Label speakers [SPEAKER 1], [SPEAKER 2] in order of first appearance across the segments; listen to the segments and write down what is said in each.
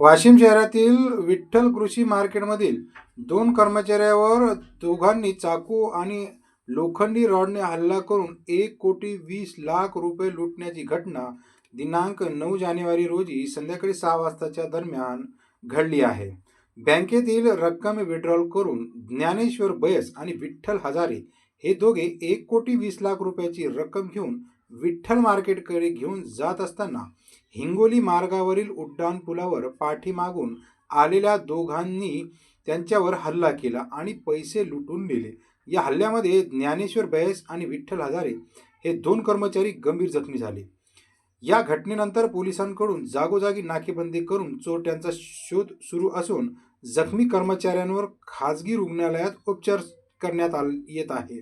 [SPEAKER 1] वाशिम शहरातील विठ्ठल कृषी मार्केटमधील दोन कर्मचाऱ्यावर दोघांनी चाकू आणि लोखंडी रॉडने हल्ला करून एक कोटी वीस लाख रुपये लुटण्याची घटना दिनांक नऊ जानेवारी रोजी संध्याकाळी सहा वाजताच्या दरम्यान घडली आहे. बँकेतील रक्कम विड्रॉल करून ज्ञानेश्वर बयस आणि विठ्ठल हजारे हे दोघे एक कोटी वीस लाख रुपयाची रक्कम घेऊन विठ्ठल मार्केटकडे घेऊन जात असताना हिंगोली मार्गावरील उड्डाण पुलावर पाठीमागून आलेल्या दोघांनी त्यांच्यावर हल्ला केला आणि पैसे लुटून नेले. या हल्ल्यामध्ये ज्ञानेश्वर बयस आणि विठ्ठल हजारे हे दोन कर्मचारी गंभीर जखमी झाले. या घटनेनंतर पोलिसांकडून जागोजागी नाकेबंदी करून चोरट्यांचा शोध सुरू असून जखमी कर्मचाऱ्यांवर खाजगी रुग्णालयात उपचार करण्यात आल येत आहे.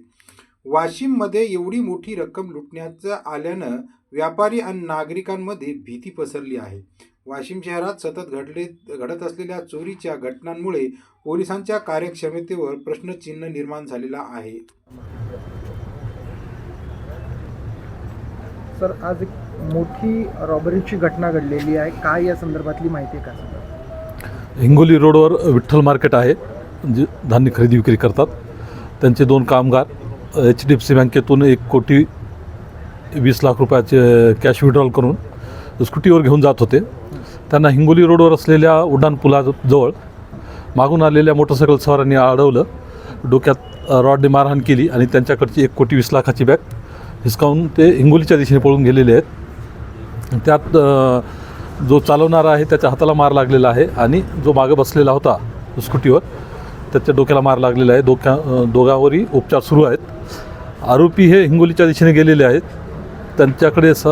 [SPEAKER 1] वाशिममध्ये एवढी मोठी रक्कम लुटण्याचं आल्यानं व्यापारी आणि नागरिकांमध्ये भीती पसरली आहे. वाशिम शहरात सतत घडले घडत असलेल्या चोरीच्या घटनांमुळे पोलिसांच्या कार्यक्षमतेवर प्रश्नचिन्ह निर्माण झालेला आहे.
[SPEAKER 2] सर आज एक मोठी रॉबरीची घटना घडलेली आहे. काय या संदर्भातली माहिती आहे का? सर
[SPEAKER 3] हिंगोली रोडवर विठ्ठल मार्केट आहे जे धान्य खरेदी विक्री करतात. त्यांचे दोन कामगार एच डी एफ सी बँकेतून एक कोटी वीस लाख रुपयाचे कॅश विड्रॉल करून स्कूटीवर घेऊन जात होते. त्यांना हिंगोली रोडवर असलेल्या उड्डाण पुलाजवळ मागून आलेल्या मोटरसायकल सवारांनी अडवलं. डोक्यात रॉडने मारहाण केली आणि त्यांच्याकडची एक कोटी वीस लाखाची बॅग हिसकावून ते हिंगोलीच्या दिशेने पळून गेलेले आहेत. त्यात जो चालवणारा आहे त्याच्या हाताला मार लागलेला आहे आणि जो मागं बसलेला होता स्कूटीवर त्याच्या डोक्याला मार लागलेला आहे. डोक्या दोघांवरही उपचार सुरू आहेत. आरोपी हे हिंगोलीच्या दिशेने गेलेले आहेत. त्यांच्याकडे स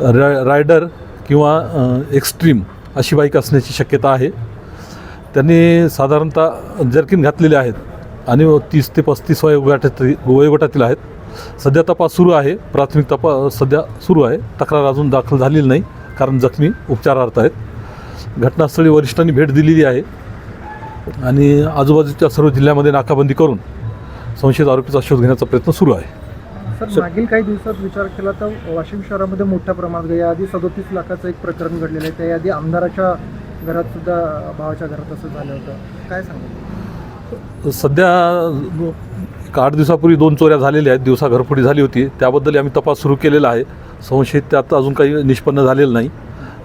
[SPEAKER 3] रा रायडर किंवा एक्स्ट्रीम अशी बाईक असण्याची शक्यता आहे. त्यांनी साधारणतः जर्किन घातलेले आहेत आणि तीस ते पस्तीस वयोगटातील वयोगटातील आहेत. सध्या तपास सुरू आहे. प्राथमिक तपास सध्या सुरू आहे. तक्रार अजून दाखल झालेली नाही कारण जखमी उपचारार्थ आहेत. घटनास्थळी वरिष्ठांनी भेट दिलेली आहे. आणि आजूबाजूच्या सर्व जिल्ह्यामध्ये नाकाबंदी करून संशयित आरोपीचा शोध घेण्याचा प्रयत्न सुरू आहे.
[SPEAKER 2] सर मागील काही दिवसात विचार केला तर वाशिम शहरामध्ये मोठ्या प्रमाणात याआधी सदोतीस लाखाचं एक प्रकरण घडलेलं आहे. त्याआधी आमदाराच्या घरात सुद्धा भावाच्या घरात असं झालं होतं. काय सांगाल?
[SPEAKER 3] सध्या एक आठ दिवसापूर्वी दोन चोऱ्या झालेल्या आहेत. दिवसा घरफोडी झाली होती. त्याबद्दल आम्ही तपास सुरू केलेला आहे. संशयित त्यात अजून काही निष्पन्न झालेलं नाही.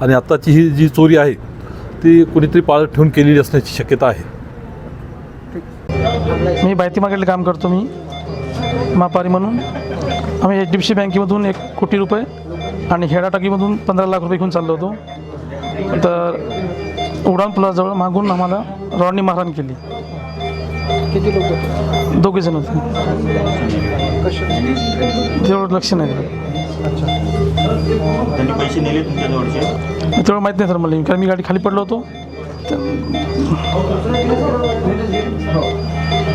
[SPEAKER 3] आणि आत्ताची ही जी चोरी आहे ती कुणीतरी पाळत ठेवून केलेली असण्याची शक्यता आहे.
[SPEAKER 4] मी बायती मार्केटला काम करतो मी. मापारी म्हणून. आम्ही एच डी एफ सी बँकेमधून एक कोटी रुपये आणि हेडा टाकीमधून पंधरा लाख रुपये घेऊन चाललो होतो. तर उडान पुलाजवळ मागून आम्हाला रॉडनी मारहाण केली.
[SPEAKER 2] किती लोक होते?
[SPEAKER 4] दोघे जण होते. तेवढं लक्ष नाही दिलं.
[SPEAKER 2] अच्छा
[SPEAKER 5] त्यांनी पैसे नेले
[SPEAKER 4] तेवढं माहीत नाही सर मला कारण मी गाडी खाली पडलो होतो.